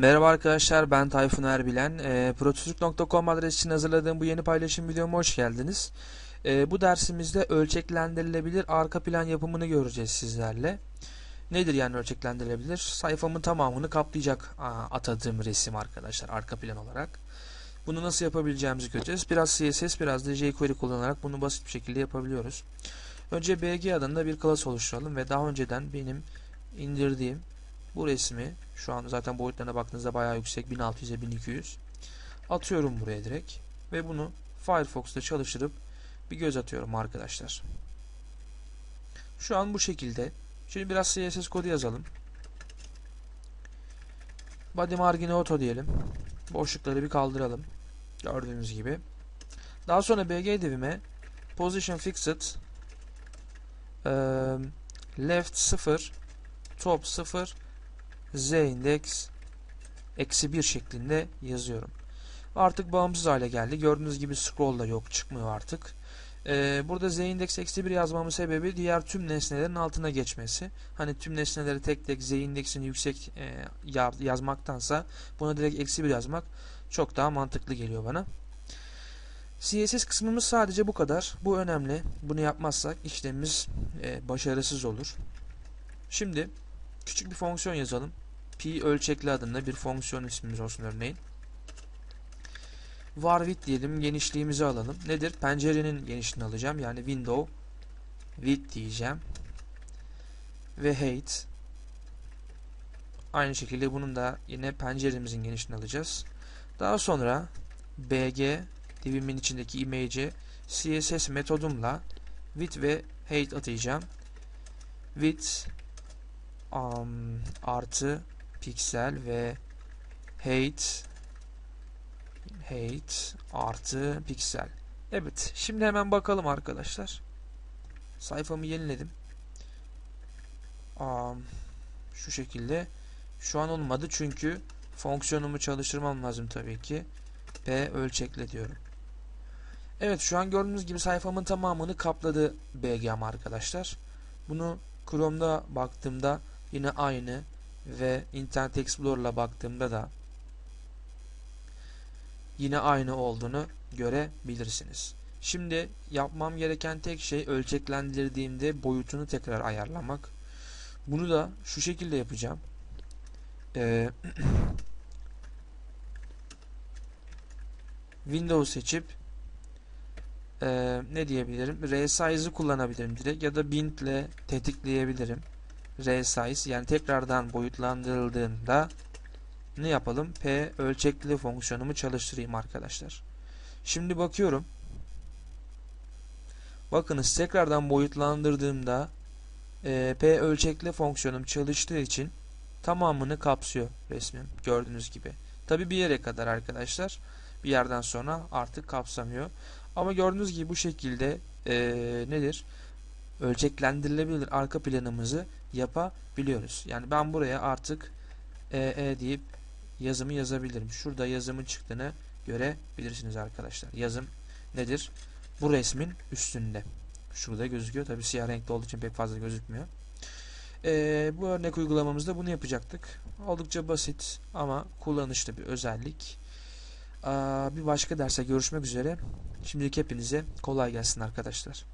Merhaba arkadaşlar ben Tayfun Erbilen. E, Prototürk.com adresi için hazırladığım bu yeni paylaşım videoma hoş geldiniz. E, bu dersimizde ölçeklendirilebilir arka plan yapımını göreceğiz sizlerle. Nedir yani ölçeklendirilebilir? Sayfamın tamamını kaplayacak atadığım resim arkadaşlar arka plan olarak. Bunu nasıl yapabileceğimizi göreceğiz. Biraz CSS biraz da jQuery kullanarak bunu basit bir şekilde yapabiliyoruz. Önce BG adında bir class oluşturalım ve daha önceden benim indirdiğim bu resmi şu an zaten boyutlarına baktığınızda bayağı yüksek 1600'e 1200 atıyorum buraya direkt ve bunu Firefox'ta çalıştırıp bir göz atıyorum arkadaşlar. Şu an bu şekilde. Şimdi biraz CSS kodu yazalım. Body margin auto diyelim. Boşlukları bir kaldıralım. Gördüğünüz gibi. Daha sonra BG divime position fixed left 0 top 0 z index eksi 1 şeklinde yazıyorum. Artık bağımsız hale geldi. Gördüğünüz gibi scroll da yok çıkmıyor artık. Ee, burada z index eksi 1 yazmamın sebebi diğer tüm nesnelerin altına geçmesi. Hani tüm nesneleri tek tek z indeksini yüksek e, yazmaktansa buna direkt eksi 1 yazmak çok daha mantıklı geliyor bana. CSS kısmımız sadece bu kadar. Bu önemli. Bunu yapmazsak işlemimiz e, başarısız olur. Şimdi küçük bir fonksiyon yazalım. Pi ölçekli adında bir fonksiyon ismimiz olsun örneğin. var width diyelim. Genişliğimizi alalım. Nedir? Pencerenin genişliğini alacağım. Yani window width diyeceğim. Ve height aynı şekilde bunun da yine penceremizin genişliğini alacağız. Daha sonra bg divimin içindeki image'e css metodumla width ve height atayacağım. width um, artı piksel ve height height artı piksel. Evet, şimdi hemen bakalım arkadaşlar. Sayfamı yeniledim. Um, şu şekilde. Şu an olmadı çünkü fonksiyonumu çalıştırmam lazım tabii ki. P ölçekle diyorum. Evet şu an gördüğünüz gibi sayfamın tamamını kapladı BGM arkadaşlar. Bunu Chrome'da baktığımda yine aynı ve Internet Explorer'la baktığımda da yine aynı olduğunu görebilirsiniz. Şimdi yapmam gereken tek şey ölçeklendirdiğimde boyutunu tekrar ayarlamak. Bunu da şu şekilde yapacağım. Ee, Windows seçip e, ne diyebilirim? Resize'ı kullanabilirim direkt ya da bint ile tetikleyebilirim. Resize yani tekrardan boyutlandırıldığında ne yapalım? P ölçekli fonksiyonumu çalıştırayım arkadaşlar. Şimdi bakıyorum. Bakınız tekrardan boyutlandırdığımda e, P ölçekli fonksiyonum çalıştığı için tamamını kapsıyor resmim gördüğünüz gibi. Tabi bir yere kadar arkadaşlar. Bir yerden sonra artık kapsamıyor. Ama gördüğünüz gibi bu şekilde e, nedir? Ölçeklendirilebilir arka planımızı yapabiliyoruz. Yani ben buraya artık e, e deyip yazımı yazabilirim. Şurada yazımın çıktığını görebilirsiniz arkadaşlar. Yazım nedir? Bu resmin üstünde. Şurada gözüküyor. Tabi siyah renkli olduğu için pek fazla gözükmüyor. Ee, bu örnek uygulamamızda bunu yapacaktık. Oldukça basit ama kullanışlı bir özellik. Ee, bir başka derse görüşmek üzere. Şimdilik hepinize kolay gelsin arkadaşlar.